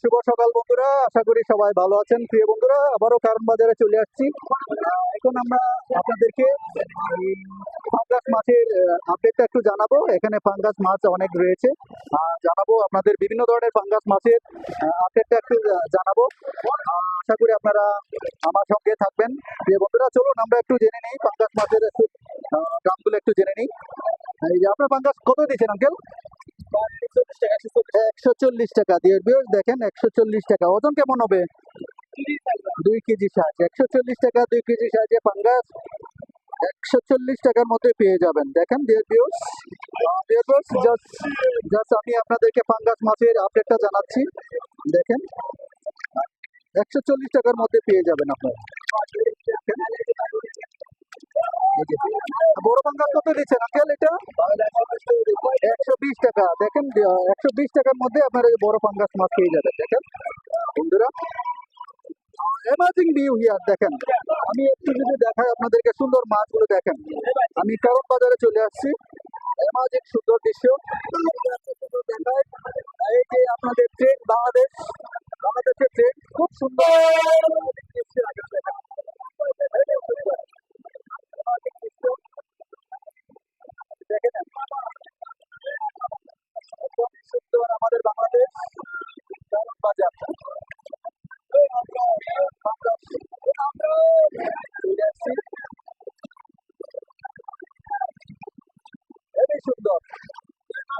শুভ সকাল বন্ধুরা, আশা করি সবাই ভালো আছেন। প্রিয় বন্ধুরা, আবারও কারণ বাজারে চলে আসছি। এখন আমরা আপনাদেরকে ফাঙ্গাস মাছের আপডেটটা একটু জানাব। এখানে ফাঙ্গাস মাছ অনেক রয়েছে। জানাব আপনাদের বিভিন্ন ধরনের ফাঙ্গাস মাছের আপডেটটা একটু জানাব। আশা করি আপনারা আমার সঙ্গে থাকবেন। প্রিয় বন্ধুরা, চলুন আমরা একটু জেনে নিই ফাঙ্গাস মাছের একটু দামগুলো একটু জেনে নিই। আপনার ফাঙ্গাস কত দিয়েছেন আঙ্কেল একশো চল্লিশ টাকা। দিয়ে বিয়র দেখেন একশো চল্লিশ টাকা। ওজন কেমন হবে? দুই কেজি সাইজ। একশো চল্লিশ টাকা, দুই কেজি সাইজে পাঙ্গাস। একশো চল্লিশ টাকার মধ্যে পেয়ে যাবেন। দেখেন dear viewers dear just just আমি আপনাদেরকে পাঙ্গাস মাছের আপডেটটা জানাচ্ছি। দেখেন, একশো চল্লিশ টাকার মধ্যে পেয়ে যাবেন আপনারা। বড় পাঙ্গাস কত দিচ্ছেন আঙ্কেল এটা? একশো বিশ টাকা। দেখেন একশো বিশ টাকার মধ্যে আপনারা এই বড় পাঙ্গাস মাছ পেয়ে যাবেন, দেখেন। বন্ধুরা অ্যামাজিং ভিউ হিয়ার দেখেন। আমি একটু যদি দেখাই আপনাদেরকে সুন্দর মাছগুলো, দেখেন। আমি কারণ বাজারে চলে আসছি। অ্যামাজিং সুন্দর দৃশ্য। দেখায় এই যে আপনাদের ট্রেন বাংলাদেশ, বাংলাদেশের ট্রেন খুব সুন্দর।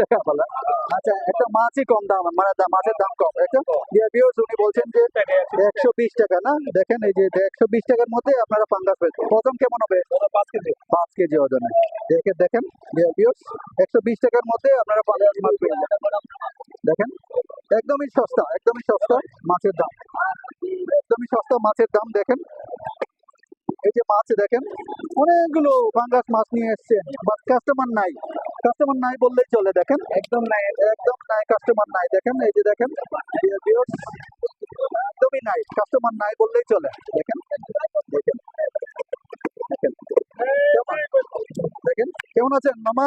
টাকা বলা। আচ্ছা একটা মাছই কম দাম মানে মাছের দাম কম। এটা ভিউস উনি বলছেন যে একশো বিশ টাকা না? দেখেন এই যে একশো বিশ টাকার মধ্যে আপনারা পাঙ্গাস পেয়েছেন ওজন কেমন হবে? পাঁচ কেজি। পাঁচ কেজি ওজনে দেখে দেখেন ভিউস একশো বিশ টাকার মধ্যে আপনারা পাঙ্গাস মাছ পেয়ে যাবেন। দেখেন একদমই সস্তা একদমই সস্তা মাছের দাম। একদমই সস্তা মাছের দাম দেখেন। এই যে মাছ দেখেন অনেকগুলো পাঙ্গাস মাছ নিয়ে এসছেন কাস্টমার নাই। কাস্টমার নাই বললেই চলে দেখেন। একদম নাই। একদম নাই কাস্টমার নাই। দেখেন এই যে দেখেন। একদমই নাই কাস্টমার নাই বললেই চলে। দেখেন দেখেন। দেখেন কেমন? আছেন? মামা?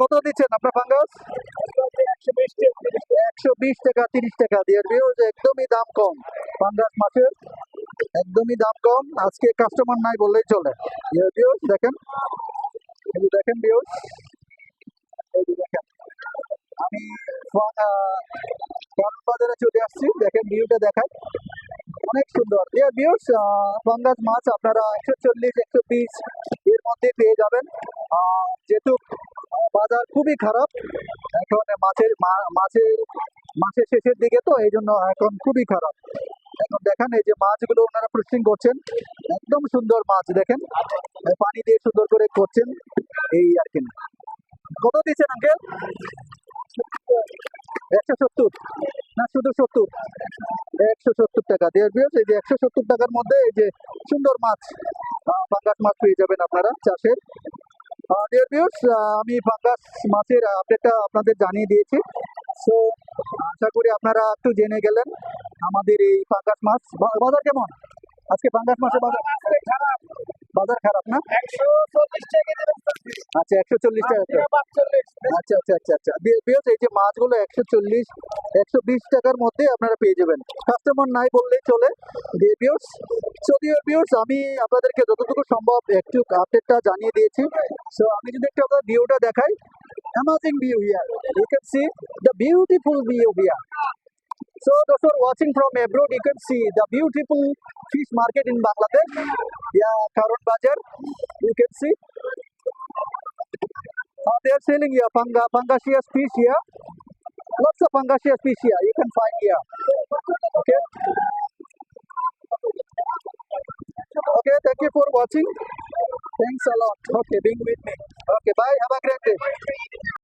কত দিচ্ছেন আপনার পাঙ্গাস একশো বিশ টাকা তিরিশ টাকা। দিয়ে ভিউজ একদমই দাম কম। পাঙ্গাস মাছের একদমই দাম কম। আজকে কাস্টমার নাই বললেই চলে। ভিউজ দেখেন। এই দেখেন এই দেখেন আমি ফা- বাজারে চলে আসছি দেখেন ভিউটা দেখায় অনেক সুন্দর ডিয়ার ভিউস পাঙ্গাস মাছ আপনারা একশো চল্লিশ একশো বিশ এর মধ্যে পেয়ে যাবেন। যেহেতু বাজার খুবই খারাপ, এখন মাছের মাছের মাছের শেষের দিকে তো, এই জন্য এখন খুবই খারাপ। এখন দেখেন এই যে মাছগুলো ওনারা প্রসেসিং করছেন। একদম সুন্দর মাছ দেখেন। পানি দিয়ে সুন্দর করে করছেন। এই আর কি না। কত দিচ্ছেন আঙ্কেল একশো সত্তর। না, শুধু সত্তর। একশো সত্তর টাকা। দেড় বিয়স এই যে একশো সত্তর টাকার মধ্যে এই যে সুন্দর মাছ পাঙ্গাস মাছ পেয়ে যাবেন আপনারা চাষের। ডিয়ার ভিউস আমি পাঙ্গাস মাছের আপডেটটা আপনাদের জানিয়ে দিয়েছি। সো আশা করি আপনারা একটু জেনে গেলেন আমাদের এই পাঙ্গাস মাছ। বাজার কেমন? আজকে পাঙ্গাস মাছের বাজার বাজার খারাপ না? আচ্ছা একশো চল্লিশ টাকা আচ্ছা আচ্ছা আচ্ছা আচ্ছা। বিয়স এই যে মাছগুলো একশো চল্লিশ একশো বিশ টাকার মধ্যে আপনারা পেয়ে যাবেন। কাস্টমার নাই বললেই চলে। বিয়স বিয়স আমি আপনাদেরকে যতটুকু সম্ভব একটু আপডেটটা জানিয়ে দিয়েছি। সো আমি যদি একটু আপনার ভিউটা দেখাই। Amazing view here you can see the beautiful view here So those who are watching from abroad, you can see the beautiful fish market in Bangladesh. Yeah, Karun Bajar. You can see. Uh, they are selling here panga, pangasius fish here. Lots of pangasius fish here. You can find here. Okay. Okay. Thank you for watching. Thanks a lot. Okay, being with me. Okay. Bye. Have a great day.